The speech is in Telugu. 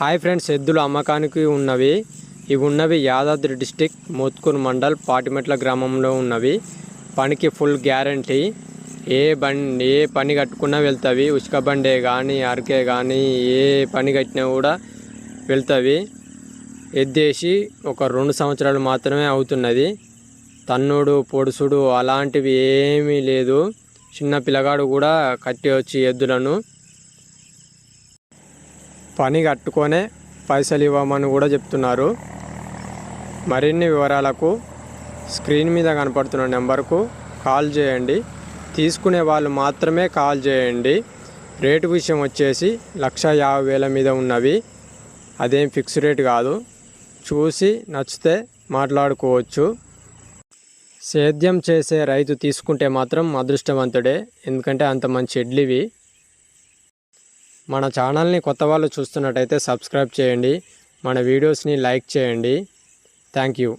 హాయ్ ఫ్రెండ్స్ ఎద్దులు అమ్మకానికి ఉన్నవి. ఇవి ఉన్నవి యాదాద్రి డిస్టిక్ మోత్కూర్ మండల్ పాటిమెట్ల గ్రామంలో ఉన్నవి. పనికి ఫుల్ గ్యారంటీ. ఏ బండి ఏ పని కట్టుకున్నా వెళ్తావి. ఉసుక బండే కానీ అరకే కానీ ఏ పని కట్టినా కూడా వెళ్తావి. ఎద్దేసి ఒక రెండు సంవత్సరాలు మాత్రమే అవుతున్నది. తన్నుడు పొడుసుడు అలాంటివి ఏమీ లేదు. చిన్న పిల్లగాడు కూడా కట్టి వచ్చి ఎద్దులను. పని కట్టుకొనే పైసలు ఇవ్వమని కూడా చెప్తున్నారు. మరిన్ని వివరాలకు స్క్రీన్ మీద కనపడుతున్న నెంబర్కు కాల్ చేయండి. తీసుకునే వాళ్ళు మాత్రమే కాల్ చేయండి. రేటు విషయం వచ్చేసి లక్ష యాభై వేల మీద ఉన్నవి. అదేం ఫిక్స్ రేట్ కాదు. చూసి నచ్చితే మాట్లాడుకోవచ్చు. సేద్యం చేసే రైతు తీసుకుంటే మాత్రం అదృష్టవంతుడే. ఎందుకంటే అంత మంచి ఎడ్లివి మన ఛానల్ని కొత్త వాళ్ళు చూస్తున్నట్టయితే సబ్స్క్రైబ్ చేయండి. మన వీడియోస్ని లైక్ చేయండి. Thank you.